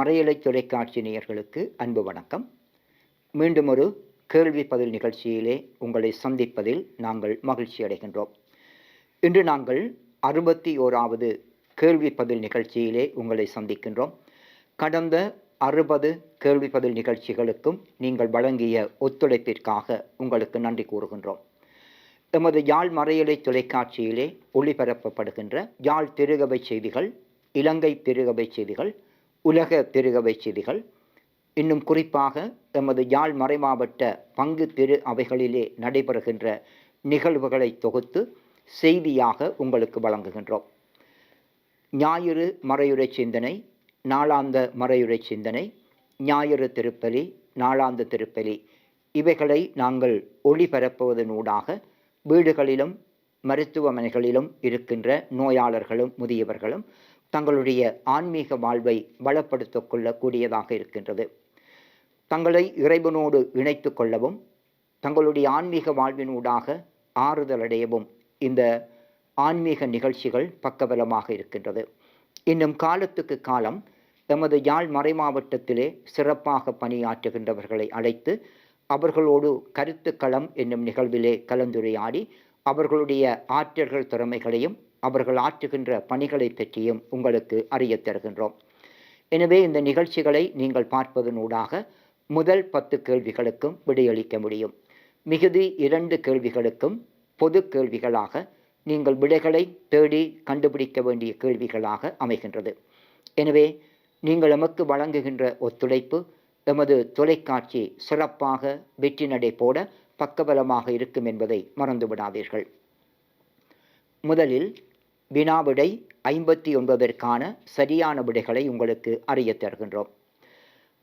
மறையலை தொலைக்காட்சி நேயர்களுக்கு அன்பு வணக்கம். மீண்டும் ஒரு கேள்வி பதில் நிகழ்ச்சியிலே உங்களை சந்திப்பதில் நாங்கள் மகிழ்ச்சி அடைகின்றோம். இன்று நாங்கள் அறுபத்தி ஓராவது கேள்வி பதில் நிகழ்ச்சியிலே உங்களை சந்திக்கின்றோம். கடந்த அறுபது கேள்வி பதில் நிகழ்ச்சிகளுக்கும் நீங்கள் வழங்கிய ஒத்துழைப்பிற்காக உங்களுக்கு நன்றி கூறுகின்றோம். எமது யாழ் மறையலை தொலைக்காட்சியிலே ஒளிபரப்பப்படுகின்ற யாழ் திருகவை செய்திகள் இலங்கை திருகவை செய்திகள் உலக திருகவை செய்திகள். இன்னும் குறிப்பாக எமது யாழ் மறைமாவட்ட பங்கு திரு அவைகளிலே நடைபெறுகின்ற நிகழ்வுகளை தொகுத்து செய்தியாக உங்களுக்கு வழங்குகின்றோம். ஞாயிறு மறையுரை சிந்தனை நாளாந்த மறையுரை சிந்தனை ஞாயிறு திருப்பலி நாளாந்த திருப்பலி. இவைகளை நாங்கள் ஒளிபரப்புவதனூடாக வீடுகளிலும் மருத்துவமனைகளிலும் இருக்கின்ற நோயாளர்களும் முதியவர்களும் தங்களுடைய ஆன்மீக வாழ்வை பலப்படுத்திக் கொள்ளக்கூடியதாக இருக்கின்றது. தங்களை இறைவனோடு இணைத்து கொள்ளவும் தங்களுடைய ஆன்மீக வாழ்வினூடாக ஆறுதலடையவும் இந்த ஆன்மீக நிகழ்ச்சிகள் பக்கபலமாக இருக்கின்றது. இன்னும் காலத்துக்கு காலம் எமது யாழ் மறைமாவட்டத்திலே சிறப்பாக பணியாற்றுகின்றவர்களை அழைத்து அவர்களோடு கருத்துக்களம் என்னும் நிகழ்விலே கலந்துரையாடி அவர்களுடைய ஆற்றல்கள் திறமைகளையும் அவர்கள் ஆற்றுகின்ற பணிகளை பற்றியும் உங்களுக்கு அறியத் தருகின்றோம். எனவே இந்த நிகழ்ச்சிகளை நீங்கள் பார்ப்பதனூடாக முதல் பத்து கேள்விகளுக்கும் விடையளிக்க முடியும். மிகுதி இரண்டு கேள்விகளுக்கும் பொது கேள்விகளாக நீங்கள் விடைகளை தேடி கண்டுபிடிக்க வேண்டிய கேள்விகளாக அமைகின்றது. எனவே நீங்கள் எமக்கு வழங்குகின்ற ஒத்துழைப்பு எமது தொலைக்காட்சி சிறப்பாக வெற்றி நடை போட பக்கபலமாக இருக்கும் என்பதை மறந்துவிடாதீர்கள். முதலில் வினாவிடை ஐம்பத்தி ஒன்பதற்கான சரியான விடைகளை உங்களுக்கு அறியத் தருகின்றோம்.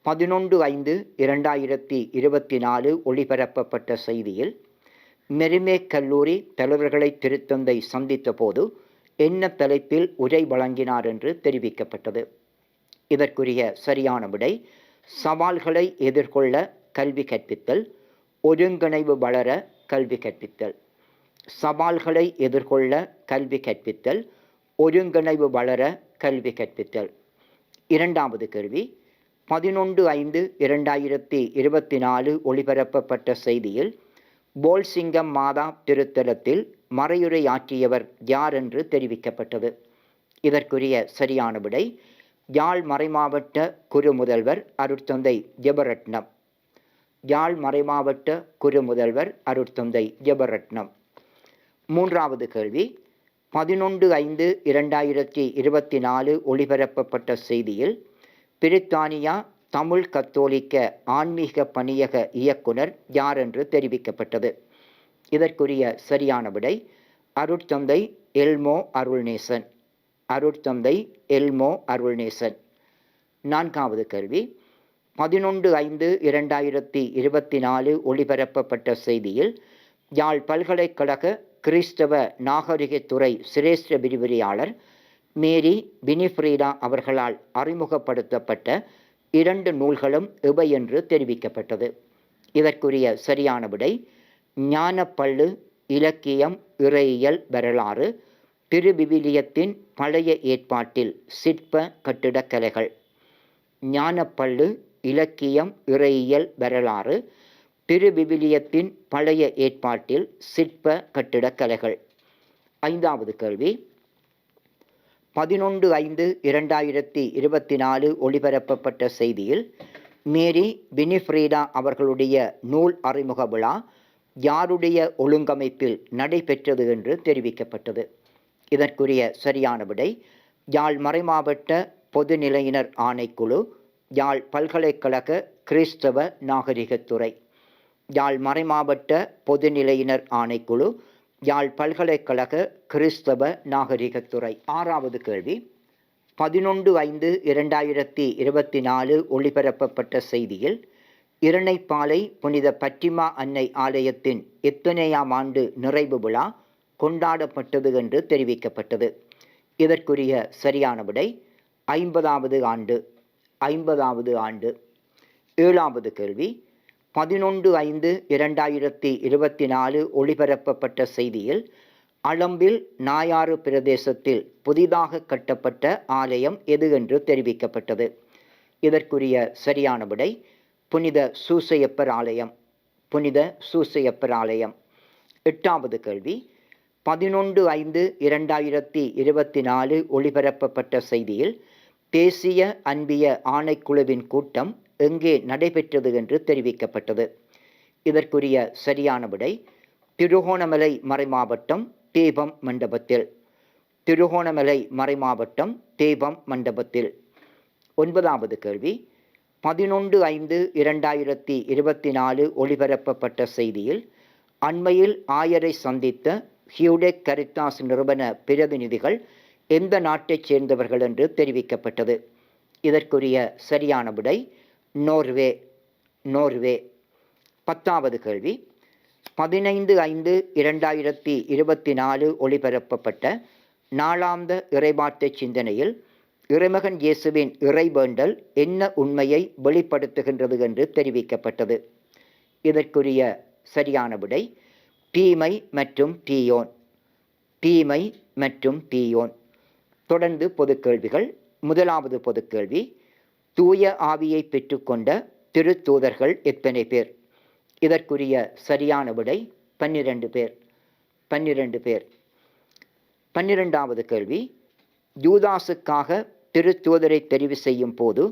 பதினொன்று ஐந்து இரண்டாயிரத்தி இருபத்தி நாலு ஒளிபரப்பப்பட்ட செய்தியில் மெருமே கல்லூரி தலைவர்களை திருத்தந்தை சந்தித்த போது என்ன தலைப்பில் உரை வழங்கினார் என்று தெரிவிக்கப்பட்டது. இதற்குரிய சரியான விடை சவால்களை எதிர்கொள்ள கல்வி கற்பித்தல் ஒருங்கிணைவு வளர கல்வி கற்பித்தல். சவால்களை எதிர்கொள்ள கல்வி கற்பித்தல் ஒருங்கிணைவு வளர கல்வி கற்பித்தல். இரண்டாவது கேள்வி பதினொன்று ஐந்து இரண்டாயிரத்தி இருபத்தி நாலு ஒளிபரப்பப்பட்ட செய்தியில் போல்சிங்கம் மாதா திருத்தலத்தில் மறையுரையாற்றியவர் யார் என்று தெரிவிக்கப்பட்டது? இதற்குரிய சரியான விடை யாழ் மறைமாவட்ட குரு முதல்வர் அருட்தந்தை ஜெபரட்னம். யாழ் மறைமாவட்ட குரு முதல்வர் அருட்தந்தை ஜெபரட்னம். மூன்றாவது கேள்வி. பதினொன்று ஐந்து இரண்டாயிரத்தி இருபத்தி நாலு ஒளிபரப்பப்பட்ட செய்தியில் பிரித்தானியா தமிழ் கத்தோலிக்க ஆன்மீக பணியக இயக்குனர் யார் என்று தெரிவிக்கப்பட்டது? இதற்குரிய சரியான விடை அருட்தந்தை எல்மோ அருள்நேசன். அருட்தந்தை எல்மோ அருள்நேசன். நான்காவது கேள்வி. பதினொன்று ஐந்து இரண்டாயிரத்தி இருபத்தி நாலு ஒளிபரப்பப்பட்ட செய்தியில் யாழ் பல்கலைக்கழக கிறிஸ்தவ நாகரிகத்துறை சிரேஷ்ட விரிவுரையாளர் மேரி பினிஃப்ரீடா அவர்களால் அறிமுகப்படுத்தப்பட்ட இரண்டு நூல்களும் இவை என்று தெரிவிக்கப்பட்டது. இதற்குரிய சரியான விடை ஞானப்பள்ளு இலக்கியம் இறையியல் வரலாறு திருவிவிலியத்தின் பழைய ஏற்பாட்டில் சிற்ப கட்டிடக்கலைகள். ஞானப்பள்ளு இலக்கியம் இறையியல் வரலாறு திருவிவிலியத்தின் பழைய ஏற்பாட்டில் சிற்ப கட்டிடக்கலைகள் ஐந்தாவது கேள்வி. பதினொன்று ஐந்து இரண்டாயிரத்தி இருபத்தி நாலு ஒளிபரப்பப்பட்ட செய்தியில் மேரி வினிஃப்ரீடா அவர்களுடைய நூல் அறிமுக விழா யாருடைய ஒழுங்கமைப்பில் நடைபெற்றது என்று தெரிவிக்கப்பட்டது. இதற்குரிய சரியான விடை யாழ் மறைமாவட்ட பொதுநிலையினர் ஆணைக்குழு யாழ் பல்கலைக்கழக கிறிஸ்தவ நாகரிகத்துறை. யாழ் மறைமாவட்ட பொதுநிலையினர் ஆணைக்குழு யாழ் பல்கலைக்கழக கிறிஸ்தவ நாகரிகத்துறை. ஆறாவது கேள்வி. பதினொன்று ஐந்து இரண்டாயிரத்தி இருபத்தி நாலு ஒளிபரப்பப்பட்ட செய்தியில் இரணைப்பாலை புனித பற்றிமா அன்னை ஆலயத்தின் எத்தனையாம் ஆண்டு நிறைவு விழா கொண்டாடப்பட்டது என்று தெரிவிக்கப்பட்டது. இதற்குரிய சரியான விடை ஐம்பதாவது ஆண்டு ஐம்பதாவது ஆண்டு. ஏழாவது கேள்வி. பதினொன்று ஐந்து இரண்டாயிரத்தி இருபத்தி நாலு ஒளிபரப்பப்பட்ட செய்தியில் அளம்பில் நாயாறு பிரதேசத்தில் புதிதாக கட்டப்பட்ட ஆலயம் எது என்று தெரிவிக்கப்பட்டது. இதற்குரிய சரியான விடை புனித சூசையப்பர் ஆலயம். புனித சூசையப்பர் ஆலயம். எட்டாவது கேள்வி பதினொன்று ஐந்து இரண்டாயிரத்தி இருபத்தி நாலு ஒளிபரப்பப்பட்ட செய்தியில் தேசிய அன்பிய ஆணைக்குழுவின் கூட்டம் எங்கே நடைபெற்றது என்று தெரிவிக்கப்பட்டது. இதற்குரிய சரியான விடை திருகோணமலை மறைமாவட்டம் தீபம் மண்டபத்தில். திருகோணமலை மறைமாவட்டம் தீபம் மண்டபத்தில். ஒன்பதாவது கேள்வி பதினொன்று ஐந்து இரண்டாயிரத்தி இருபத்தி நாலு ஒளிபரப்பப்பட்ட செய்தியில் அண்மையில் ஆயரை சந்தித்த ஹியூடெக் கரித்தாஸ் நிறுவன பிரதிநிதிகள் எந்த நாட்டைச் சேர்ந்தவர்கள் என்று தெரிவிக்கப்பட்டது. இதற்குரிய சரியான விடை நோர்வே நோர்வே. பத்தாவது கேள்வி. பதினைந்து ஐந்து இரண்டாயிரத்தி இருபத்தி நாலு ஒளிபரப்பப்பட்ட நாளாந்த இறைவார்த்தை சிந்தனையில் இறைமகன் இயேசுவின் இறைவேண்டல் என்ன உண்மையை வெளிப்படுத்துகின்றது என்று தெரிவிக்கப்பட்டது. இதற்குரிய சரியான விடை தீமை மற்றும் தீயோன் தீமை மற்றும் தீயோன் தொடர்ந்து பொதுக்கேள்விகள் முதலாவது பொதுக்கேள்வி தூய ஆவியை பெற்றுக்கொண்ட திருத்தூதர்கள் எத்தனை பேர்? இதற்குரிய சரியான விடை பன்னிரண்டு பேர். பன்னிரண்டு பேர். பன்னிரெண்டாவது கேள்வி. யூதாசுக்காக திருத்தூதரை தெரிவு செய்யும் போது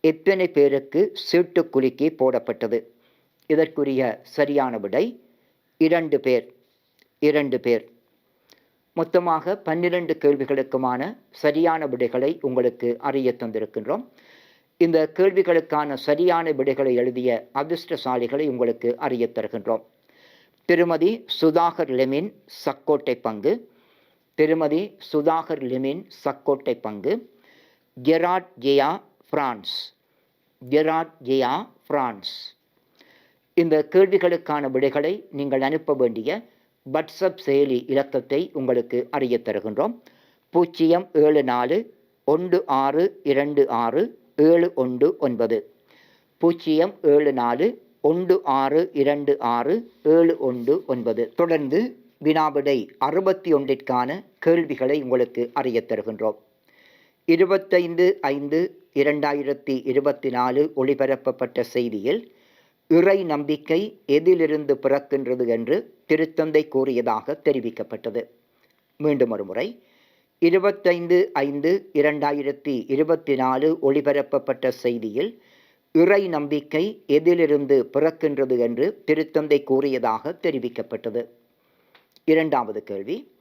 எத்தனை பேருக்கு சீட்டு குலுக்கி போடப்பட்டது? இதற்குரிய சரியான விடை இரண்டு பேர். இரண்டு பேர். மொத்தமாக பன்னிரண்டு கேள்விகளுக்குமான சரியான விடைகளை உங்களுக்கு அறிய தந்திருக்கின்றோம். இந்த கேள்விகளுக்கான சரியான விடைகளை எழுதிய அதிர்ஷ்டசாலிகளை உங்களுக்கு அறிய தருகின்றோம். திருமதி சுதாகர் லெமின் சக்கோட்டை பங்கு. திருமதி சுதாகர் லெமின் சக்கோட்டை பங்கு. Gerard Jaya France. Gerard Jaya France. இந்த கேள்விகளுக்கான விடைகளை நீங்கள் அனுப்ப வேண்டிய வாட்ஸ்அப் செயலி இலக்கத்தை உங்களுக்கு அறிய தருகின்றோம். பூஜ்ஜியம் ஏழு நாலு ஒன்று ஆறு இரண்டு ஆறு ஏழு ஒன்று ஒன்பது. பூஜ்ஜியம் ஏழு நாலு ஒன்று ஆறு இரண்டு ஆறு ஏழு ஒன்று ஒன்பது. தொடர்ந்து வினாவிடை அறுபத்தி ஒன்றிற்கான கேள்விகளை உங்களுக்கு அறிய தருகின்றோம். இருபத்தைந்து ஐந்து இரண்டாயிரத்தி இருபத்தி நாலு ஒளிபரப்பப்பட்ட செய்தியில் இறை நம்பிக்கை எதிலிருந்து பிறக்கின்றது என்று திருத்தந்தை கூறியதாக தெரிவிக்கப்பட்டது. மீண்டும் ஒருமுறை இருபத்தைந்து ஐந்து இரண்டாயிரத்தி இருபத்தி நாலு ஒளிபரப்பப்பட்ட செய்தியில் இறை நம்பிக்கை எதிலிருந்து பிறக்கின்றது என்று திருத்தந்தை கூறியதாக தெரிவிக்கப்பட்டது. இரண்டாவது கேள்வி.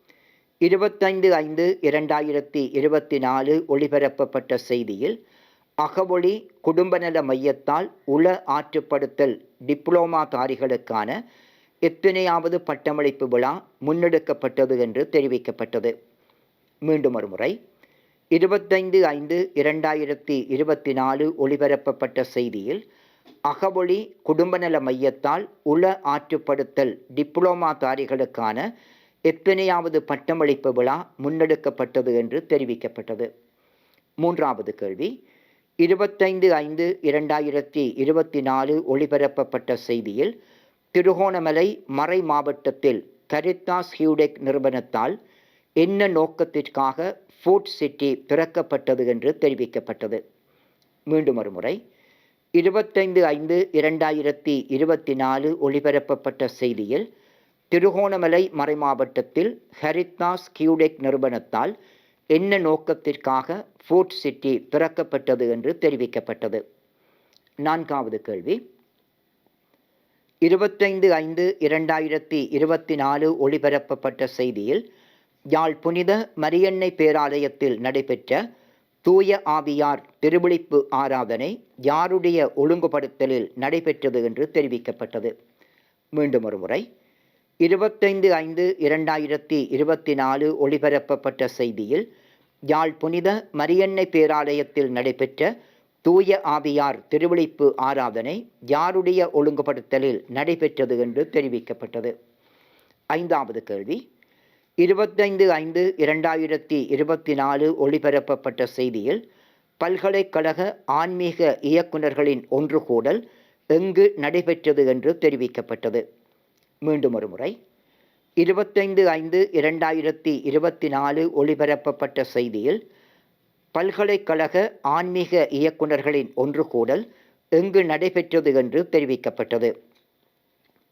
இருபத்தைந்து ஐந்து இரண்டாயிரத்தி இருபத்தி நாலு ஒளிபரப்பப்பட்ட செய்தியில் அகவொளி குடும்பநல மையத்தால் உள ஆற்றுப்படுத்தல் டிப்ளோமாதாரிகளுக்கான எத்தனையாவது பட்டமளிப்பு விழா முன்னெடுக்கப்பட்டது என்று தெரிவிக்கப்பட்டது. மீண்டும் ஒரு முறை இருபத்தைந்து ஐந்து இரண்டாயிரத்தி இருபத்தி நாலு ஒளிபரப்பப்பட்ட செய்தியில் அகவொளி குடும்பநல மையத்தால் உள ஆற்றுப்படுத்தல் டிப்ளோமாதாரிகளுக்கான எத்தனையாவது பட்டமளிப்பு விழா முன்னெடுக்கப்பட்டது என்று தெரிவிக்கப்பட்டது. மூன்றாவது கேள்வி இருபத்தைந்து ஐந்து இரண்டாயிரத்தி இருபத்தி நாலு ஒளிபரப்பப்பட்ட செய்தியில் திருகோணமலை மறை மாவட்டத்தில் கரித்தாஸ் ஹியூடெக் நிறுவனத்தால் என்ன நோக்கத்திற்காக ஃபோர்ட் சிட்டி திறக்கப்பட்டது என்று தெரிவிக்கப்பட்டது? மீண்டும் ஒரு முறை இருபத்தைந்து ஐந்து இரண்டாயிரத்தி இருபத்தி நாலு ஒளிபரப்பப்பட்ட செய்தியில் திருகோணமலை மறைமாவட்டத்தில் ஹரித்தாஸ் கியூடெக் நிறுவனத்தால் என்ன நோக்கத்திற்காக ஃபோர்ட் சிட்டி திறக்கப்பட்டது என்று தெரிவிக்கப்பட்டது? நான்காவது கேள்வி. இருபத்தைந்து ஐந்து இரண்டாயிரத்தி இருபத்தி நாலு ஒளிபரப்பப்பட்ட செய்தியில் யாழ் புனித மரியன்னை பேராலயத்தில் நடைபெற்ற தூய ஆவியார் திருவிழிப்பு ஆராதனை யாருடைய ஒழுங்குபடுத்தலில் நடைபெற்றது என்று தெரிவிக்கப்பட்டது. மீண்டும் ஒரு முறை. இருபத்தைந்து ஐந்து இரண்டாயிரத்தி இருபத்தி நாலு ஒளிபரப்பப்பட்ட செய்தியில் யாழ் புனித மரியன்னை பேராலயத்தில் நடைபெற்ற தூய ஆவியார் திருவிழிப்பு ஆராதனை யாருடைய ஒழுங்குபடுத்தலில் நடைபெற்றது என்று தெரிவிக்கப்பட்டது. ஐந்தாவது கேள்வி. இருபத்தைந்து ஐந்து இரண்டாயிரத்தி இருபத்தி நாலு ஒளிபரப்பப்பட்ட செய்தியில் பல்கலைக்கழக ஆன்மீக இயக்குநர்களின் ஒன்று கூடல் எங்கு நடைபெற்றது என்று தெரிவிக்கப்பட்டது. மீண்டும் ஒரு முறை. இருபத்தைந்து ஐந்து இரண்டாயிரத்தி இருபத்தி நாலு ஒளிபரப்பப்பட்ட செய்தியில் பல்கலைக்கழக ஆன்மீக இயக்குநர்களின் ஒன்று கூடல் எங்கு நடைபெற்றது என்று தெரிவிக்கப்பட்டது.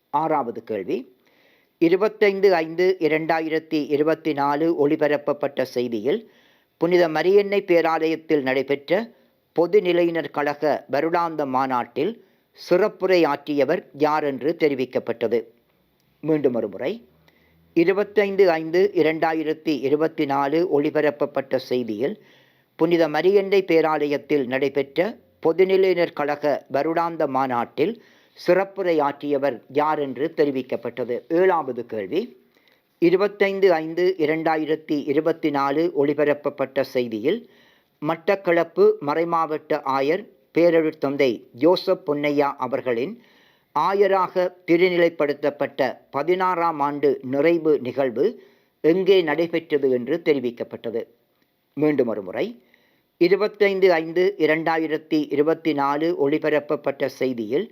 ஆறாவது கேள்வி. இருபத்தைந்து ஐந்து இரண்டாயிரத்தி இருபத்தி நாலு ஒளிபரப்பப்பட்ட செய்தியில் புனித மரியன்னை பேராலயத்தில் நடைபெற்ற பொதுநிலையினர் கழக வருடாந்த மாநாட்டில் சிறப்புரை ஆற்றியவர் யார் என்று தெரிவிக்கப்பட்டது? மீண்டும் ஒருமுறை. இருபத்தைந்து ஐந்து இரண்டாயிரத்தி இருபத்தி நாலு ஒளிபரப்பப்பட்ட செய்தியில் புனித மரியண்டை பேராலயத்தில் நடைபெற்ற பொதுநிலையினர் கழக வருடாந்த மாநாட்டில் சிறப்புரை ஆற்றியவர் யார் என்று தெரிவிக்கப்பட்டது? ஏழாவது கேள்வி. இருபத்தைந்து ஐந்து இரண்டாயிரத்தி இருபத்தி நாலு ஒளிபரப்பப்பட்ட செய்தியில் மட்டக்களப்பு மறைமாவட்ட ஆயர் பேரெழுத்தந்தை ஜோசப் பொன்னையா அவர்களின் ஆயராக திருநிலைப்படுத்தப்பட்ட பதினாறாம் ஆண்டு நிறைவு நிகழ்வு எங்கே நடைபெற்றது என்று தெரிவிக்கப்பட்டது. மீண்டும் ஒரு முறை. இருபத்தைந்து ஐந்து இரண்டாயிரத்தி இருபத்தி நாலு ஒளிபரப்பப்பட்ட செய்தியில்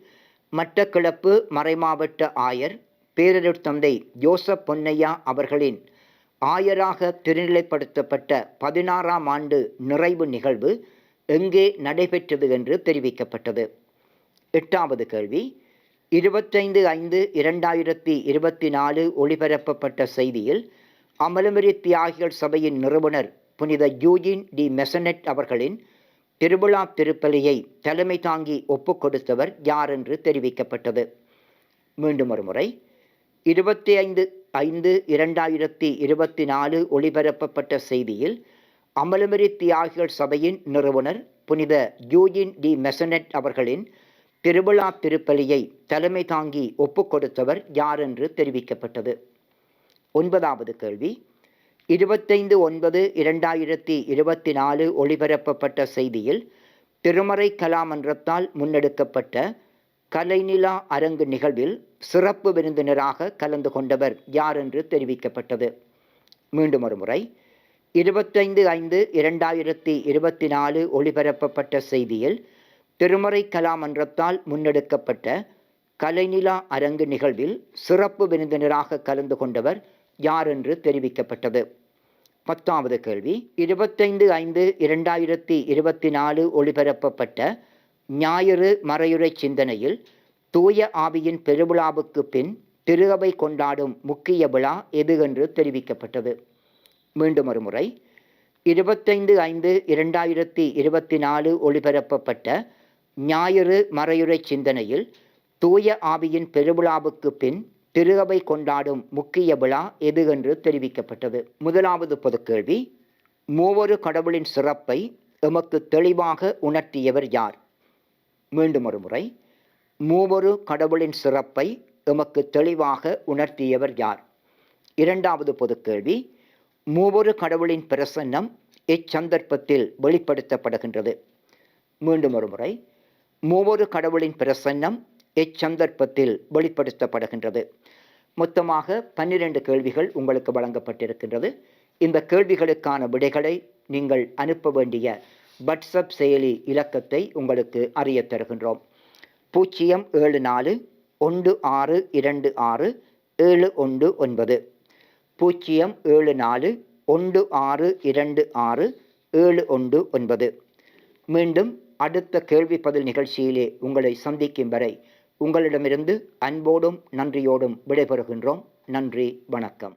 மட்டக்கிழப்பு மறைமாவட்ட ஆயர் பேரருட்தந்தை ஜோசப் பொன்னையா அவர்களின் ஆயராக திருநிலைப்படுத்தப்பட்ட பதினாறாம் ஆண்டு நிறைவு நிகழ்வு எங்கே நடைபெற்றது என்று தெரிவிக்கப்பட்டது. எட்டாவது கேள்வி. இருபத்தைந்து ஐந்து இரண்டாயிரத்தி இருபத்தி நாலு ஒளிபரப்பப்பட்ட செய்தியில் அமலமரி தியாகிகள் சபையின் நிறுவனர் புனித யூஜின் டி மெசனெட் அவர்களின் திருவிழா திருப்பலியை தலைமை தாங்கி ஒப்புக் கொடுத்தவர் யார் என்று தெரிவிக்கப்பட்டது? மீண்டும் ஒரு முறை. இருபத்தி ஐந்து ஐந்து இரண்டாயிரத்தி இருபத்தி நாலு ஒளிபரப்பப்பட்ட செய்தியில் அமலமரி தியாகிகள் சபையின் நிறுவனர் புனித யூஜின் டி மெசனெட் அவர்களின் திருவிழா திருப்பலியை தலைமை தாங்கி ஒப்புக் கொடுத்தவர் யார் என்று தெரிவிக்கப்பட்டது? ஒன்பதாவது கேள்வி. இருபத்தைந்து ஒன்பது இரண்டாயிரத்தி இருபத்தி நாலு ஒளிபரப்பப்பட்ட செய்தியில் திருமறை கலாமன்றத்தால் முன்னெடுக்கப்பட்ட கலைநிலா அரங்கு நிகழ்வில் சிறப்பு விருந்தினராக கலந்து கொண்டவர் யார் என்று தெரிவிக்கப்பட்டது. மீண்டும் ஒரு முறை இருபத்தைந்து ஐந்து இரண்டாயிரத்தி இருபத்தி நாலு ஒளிபரப்பப்பட்ட செய்தியில் திருமறை கலாமன்றத்தால் முன்னெடுக்கப்பட்ட கலைநிலா அரங்கு நிகழ்வில் சிறப்பு விருந்தினராக கலந்து கொண்டவர் யார் என்று தெரிவிக்கப்பட்டது? பத்தாவது கேள்வி. இருபத்தைந்து ஐந்து இரண்டாயிரத்தி இருபத்தி நாலு ஒளிபரப்பப்பட்ட ஞாயிறு மறையுறை சிந்தனையில் தூய ஆவியின் பெருவிழாவுக்கு பின் திருகவை கொண்டாடும் முக்கிய விழா எது என்று தெரிவிக்கப்பட்டது. மீண்டும் ஒரு முறை. இருபத்தைந்து ஐந்து இரண்டாயிரத்தி இருபத்தி நாலு ஒளிபரப்பப்பட்ட ஞாயிறு மறையுறை சிந்தனையில் தூய ஆவியின் பெருவிழாவுக்கு பின் திருகவை கொண்டாடும் முக்கிய விழா எது என்று தெரிவிக்கப்பட்டது. முதலாவது பொதுக்கேள்வி மூவொரு கடவுளின் சிறப்பை எமக்கு தெளிவாக உணர்த்தியவர் யார்? மீண்டும் ஒரு முறை மூவொரு கடவுளின் சிறப்பை எமக்கு தெளிவாக உணர்த்தியவர் யார்? இரண்டாவது பொதுக்கேள்வி மூவொரு கடவுளின் பிரசன்னம் இச்சந்தர்ப்பத்தில் வெளிப்படுத்தப்படுகின்றது. மீண்டும் ஒரு முறை மூவொரு கடவுளின் பிரசன்னம் இச்சந்தர்ப்பத்தில் வெளிப்படுத்தப்படுகின்றது. மொத்தமாக பன்னிரண்டு கேள்விகள் உங்களுக்கு வழங்கப்பட்டிருக்கின்றது. இந்த கேள்விகளுக்கான விடைகளை நீங்கள் அனுப்ப வேண்டிய வாட்ஸ்அப் செயலி இலக்கத்தை உங்களுக்கு அறிய தருகின்றோம். பூஜ்ஜியம் ஏழு நாலு ஒன்று ஆறு இரண்டு ஆறு ஏழு ஒன்று ஒன்பது. பூஜ்ஜியம் ஏழு நாலு ஒன்று ஆறு இரண்டு ஆறு ஏழு ஒன்று ஒன்பது. மீண்டும் அடுத்த கேள்வி பதில் நிகழ்ச்சியிலே உங்களை சந்திக்கும் வரை உங்களிடமிருந்து அன்போடும் நன்றியோடும் விடைபெறுகின்றோம். நன்றி வணக்கம்.